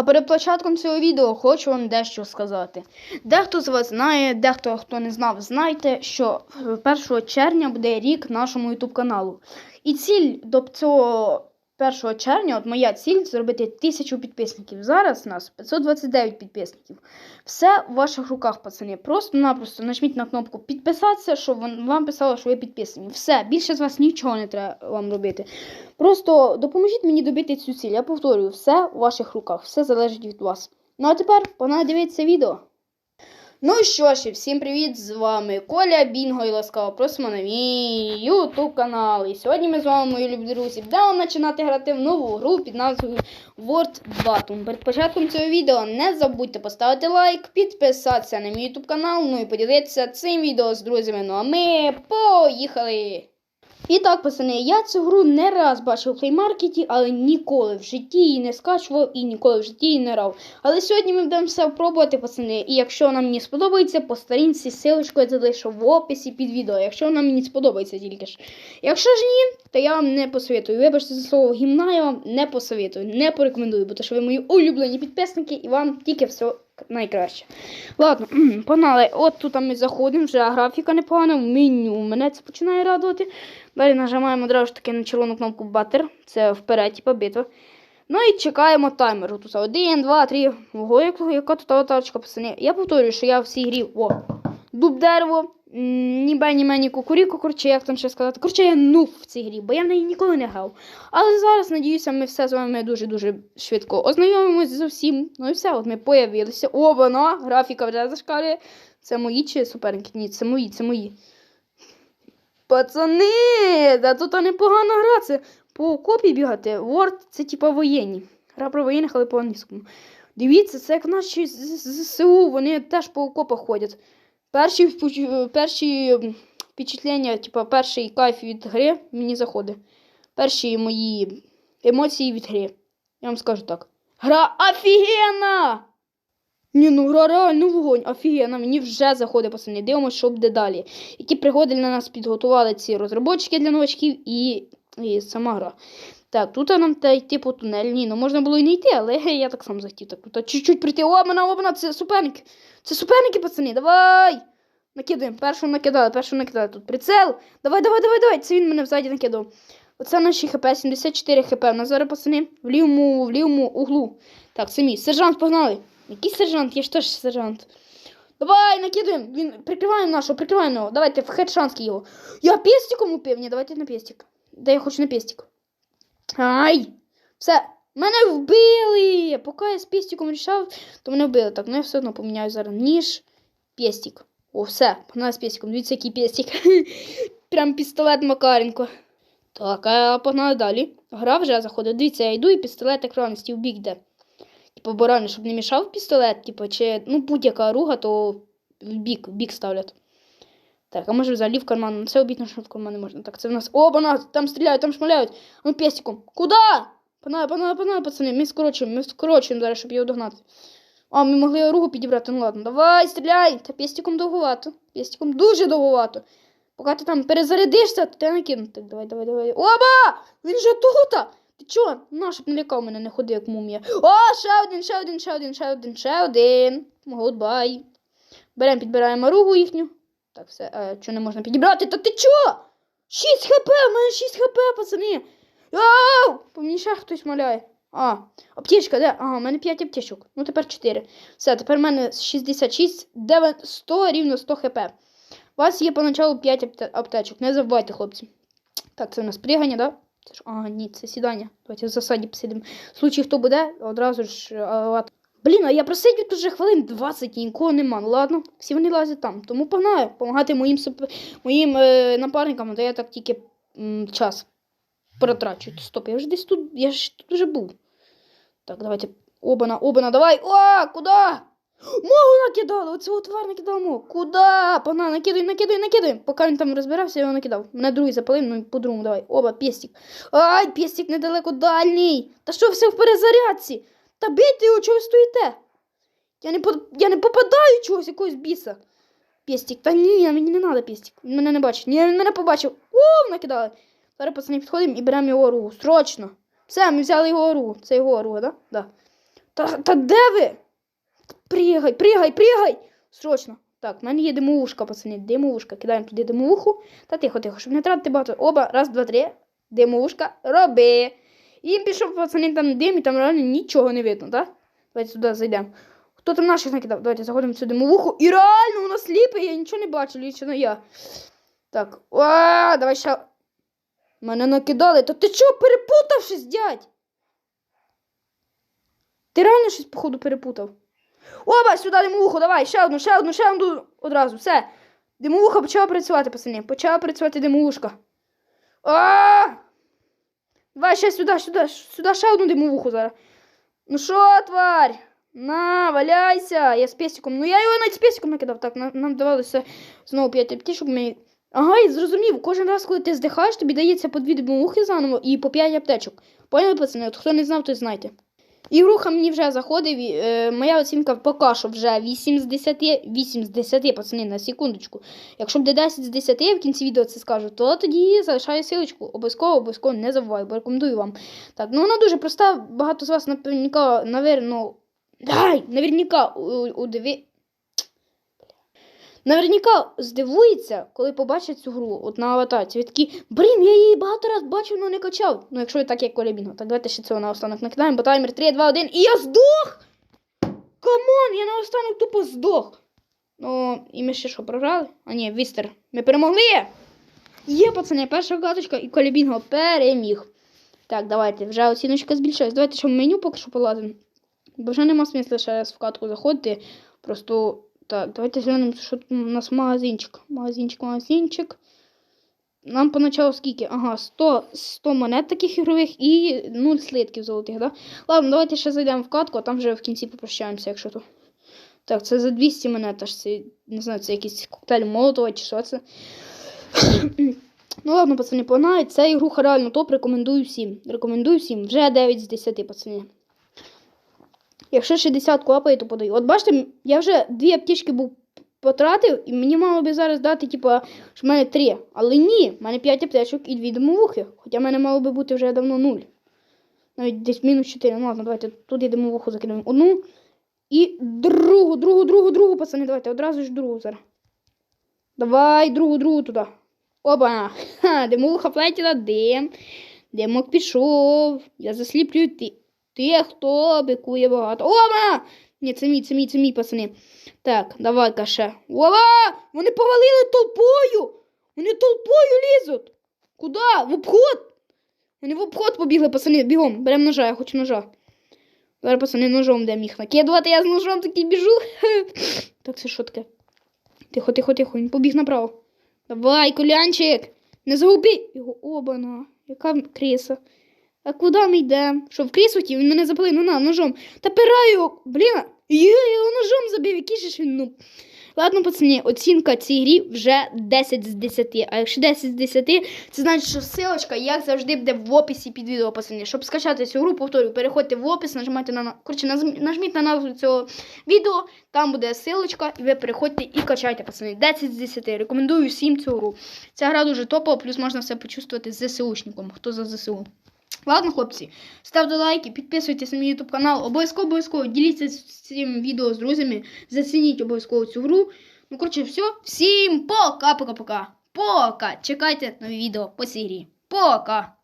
А перед початком цього відео хочу вам дещо сказати. Дехто з вас знає, дехто хто не знав, знайте, що 1 червня буде рік нашому YouTube каналу. І ціль до цього 1 червня, от моя ціль зробити тисячу підписників. Зараз нас 529 підписників. Все в ваших руках, пацани. Просто-напросто нажміть на кнопку підписатися, щоб вам писало, що ви підписані. Все, більше з вас нічого не треба вам робити. Просто допоможіть мені добити цю ціль. Я повторюю, все в ваших руках, все залежить від вас. Ну а тепер погнали дивитися відео. Ну що ж, і всім привіт! З вами Коля Бінго і ласкаво просимо на мій YouTube канал. І сьогодні ми з вами, мої любі друзі, будемо починати грати в нову гру під назвою World Battle. Перед початком цього відео не забудьте поставити лайк, підписатися на мій YouTube канал, ну і поділитися цим відео з друзями. Ну а ми поїхали! І так, пацани, я цю гру не раз бачив в плеймаркеті, але ніколи в житті її не скачував і ніколи в житті її не грав. Але сьогодні ми будемо все пробувати, пацани. І якщо нам не сподобається, по сторінці силочку я залишу в описі під відео. Якщо нам мені сподобається тільки ж. Якщо ж ні, то я вам не посоветую. Вибачте за слово гімна, я вам не посоветую, не порекомендую, бо то що ви мої улюблені підписники і вам тільки все найкраще. Ладно, погнали. От тут ми заходимо, вже графіка непогана, меню. Мене це починає радувати. Далі нажимаємо одразу таки на червону кнопку Butter. Це вперед, типа битва. Ну і чекаємо таймер. Тут один, два, три. Ого, яка тут аватарочка, пацани. Я повторюю, що я в цій грі. О, дуб дерево. Ні бе, ні мені кукуріку, коротше, як там ще сказати. Коротше, я нув в цій грі, бо я в неї ніколи не грав. Але зараз, надіюся, ми все з вами дуже-дуже швидко ознайомимось з усім. Ну і все, от ми появилися. О, вона, графіка вже зашкалює. Це мої чи суперники? Ні, це мої, це мої. Пацани, да тут непогана гра. Це по окопі бігати. Word це типа воєнні. Гра про воєнних, але по англійському. Дивіться, це як наші ЗСУ, вони теж по окопах ходять. Перші, перші впечатлення, типа перший кайф від гри мені заходить. Перші мої емоції від гри. Я вам скажу так. Гра офігенна! Ні, ну гра реально вогонь, офігенно, мені вже заходить, пацани. Дивимося, що буде далі. Які пригоди для нас підготували ці розробочки для новачків і, і сама гра. Так, тут нам та йти по тунель. Ні, ну можна було і не йти, але я так сам захотів. Так, тут чуть-чуть прийти. О, мене, о, це суперники. Це суперники, пацани, давай! Накидаємо. Першого накидали, першого накидали. Тут прицел. Давай, давай, давай, давай. Це він мене взаді накидав. Оце наші хп, 74 хп. У нас зараз, пацани, в лівому, в лівому углу. Так, це мій. Сержант, погнали. Який сержант? Я ж теж сержант. Давай, накидуємо. Він прикриваємо нашого, прикриваємо його. Давайте в хедшанський його. Я пестиком упив. Ні, давайте на пестик. Да я хочу на пестик. Ай! Все. Мене вбили! Поки я з пестиком рішав, то мене вбили. Так, ну я все одно поміняю зараз ніж, пестик. О, все, погнали з пестиком. Дивіться, який пестик. Прям пістолет Макаренко. Так, а погнали далі. Гра вже заходить. Дивіться, я йду і пістолет екранності в бік йде. Типу, реально, щоб не мішав пістолет, типу, чи ну, будь-яка руга, то в бік, в бік ставлять. Так, а може взагалі в карман. Це обітно, що в карман не можна. Так, це в нас. О, бана, там стріляють, там шмаляють. Ну, пестиком. Куда? Панали, панали, панали, пацани, ми скорочуємо, ми скорочуємо зараз, щоб його догнати. А, ми могли ругу підібрати, ну ладно. Давай, стріляй! Та пестиком довгувато. Пестиком дуже довгувато. Поки ти там перезарядишся, то тебе накинуть. Так, давай, давай, давай. Оба! Він же тут! Ти чо? На, щоб не лякав мене, не ходи, як мумія. О, ще один, ще один, ще один, ще один, ще один. Гудбай. Беремо, підбираємо ругу їхню. Так, все, а що не можна підібрати? Та ти чо? 6 хп, у мене 6 хп, пацани. Ау! По мені ще хтось маляє. А, аптечка, де? Ага, у мене 5 аптечок. Ну тепер 4. Все, тепер в мене 66, 9, 100, рівно 100 хп. У вас є поначалу 5 аптечок. Не забувайте, хлопці. Так, це у нас пригання, да? Це ж, ага, ні, це сідання. Давайте в засаді посидимо. В случаї, хто буде, одразу ж. Блін, а я просидів тут вже хвилин 20 і нікого нема. Ну ладно, всі вони лазять там. Тому погнаю, допомагати моїм, моїм е, напарникам, то я так тільки м, час протрачу. Стоп, я ж десь тут, я ж тут вже був. Так, давайте. Обана, обана, давай! О, куди? Мого накидали! Оцього твар накидав мого. Куда? Погнали, накидай, накидай, накидай. Поки він там розбирався, я його накидав. Мене другий запалив, ну і по-другому давай. Оба, пестик. Ай, пестик недалеко дальній. Та що все в перезарядці? Та бийте його, чого ви стоїте? Я не, я не попадаю чогось, якогось біса. Пестик, та ні, мені не треба пестик. Він мене не бачить. Ні, він мене побачив. О, накидали. Зараз пацани підходимо і беремо його оругу. Срочно. Все, ми взяли його оругу. Це його оруга, да? Да. Та, та де ви? Пригай, пригай, пригай! Срочно. Так, в мене є димовушка, пацани. Димовушка. Кидаємо туди димовуху. Та тихо, тихо, щоб не тратити багато. Оба, раз, два, три. Димовушка. Роби. І пішов, пацани, там дим, і там реально нічого не видно, так? Давайте сюди зайдемо. Хто там наших накидав? Давайте заходимо в цю. І реально вона сліпе, я нічого не бачу, лічно я. Так. О, давай ще. Мене накидали. Та ти чого перепутав щось, дядь? Ти реально щось, походу, перепутав. Оба, сюди димовуху, давай, ще одну, ще одну, ще одну одразу. Все. Димовуха почала працювати, пацани. Почала працювати димовушка. А! Давай ще сюди, сюди, сюди ще одну димовуху зараз. Ну що, тварь? На, валяйся. Я з песиком. Ну я його навіть з песиком накидав. Так, нам, нам давалося знову 5 аптечок. Ми... Ага, і зрозумів, кожен раз, коли ти здихаєш, тобі дається по дві димовухи заново і по 5 аптечок. Поняли, пацани? От хто не знав, той знайте. Ігруха мені вже заходив. Е, моя оцінка поки що вже 8 з 10, 8 з 10, пацани, на секундочку. Якщо буде 10 з 10, я в кінці відео це скажу, то тоді залишаю силочку. Обов'язково, обов'язково не забуваю, бо рекомендую вам. Так, ну вона дуже проста, багато з вас наверняка, наверно, дай, наверняка у, у диві... Наверняка здивується, коли побачить цю гру от на аватарці. Ви такі, блін, я її багато раз бачив, але не качав. Ну, якщо ви так, як Коля Бінго. Так давайте ще цього наостанок накидаємо, бо таймер 3, 2, 1. І я здох! Камон, я наостанок тупо здох. Ну, і ми ще що, програли? А ні, Вістер. Ми перемогли! Є, пацани, перша каточка і колябінго переміг. Так, давайте, вже оціночка збільшилась. Давайте ще в меню поки що полазимо. Бо вже нема смисла ще раз в катку заходити. Просто так, давайте глянемо, що тут у нас магазинчик. Магазинчик, магазинчик. Нам поначалу скільки? Ага, 100, 100 монет таких ігрових і 0 слитків золотих, да? Ладно, давайте ще зайдемо в катку, а там вже в кінці попрощаємося, якщо то. Так, це за 200 монет, аж це, не знаю, це якийсь коктейль Молотова чи що це. ну ладно, пацани, погнали. Ця ігруха реально топ, рекомендую всім. Рекомендую всім. Вже 9 з 10, пацани. Якщо 60 копає, то подаю. От бачите, я вже дві аптечки був потратив, і мені мало би зараз дати, типу, що в мене три. Але ні, в мене 5 аптечок і дві домовухи. Хоча в мене мало би бути вже давно 0. Навіть десь мінус 4. Ну ладно, давайте тут я домовуху закинемо. Одну. І другу, другу, другу, другу, пацани, давайте одразу ж другу зараз. Давай, другу, другу туди. Оба! Ха, димуха плетіла, дим. Димок пішов. Я засліплюю ти. Ти хто бикує багато. Оба! Ні, це мій, це мій, це мій, пацани. Так, давай-ка ще. Ова! Вони повалили толпою! Вони толпою лізуть! Куди? В обход! Вони в обход побігли, пацани, бігом. Беремо ножа, я хочу ножа. Зараз, пацани, ножом де міг накидувати, я з ножом такий біжу. Так, це що таке? Тихо, тихо, тихо, він побіг направо. Давай, колянчик! Не загуби його обана. Яка криса. А куди ми йдемо? Що в кріс хотів? Він мене запалив, ну на, ножом. Та пираю його, блін, я його ножом забив, який же ж він, ну. Ладно, пацани, оцінка цій грі вже 10 з 10. А якщо 10 з 10, це значить, що ссылочка, як завжди, буде в описі під відео, пацани. Щоб скачати цю гру, повторюю, переходьте в опис, нажимайте на коротше, нажміть на назву цього відео, там буде ссылочка, і ви переходьте і качайте, пацани. 10 з 10. Рекомендую всім цю гру. Ця гра дуже топова, плюс можна все почувствувати з ЗСУшником, хто за ЗСУ. Ладно, хлопці, ставте лайки, підписуйтесь на мій YouTube канал. Обов'язково обов'язково діліться цим відео з друзями. Зацініть обов'язково цю гру. Ну, коротше, все. Всім пока-пока-пока. Пока. Чекайте нові відео по серії. Пока.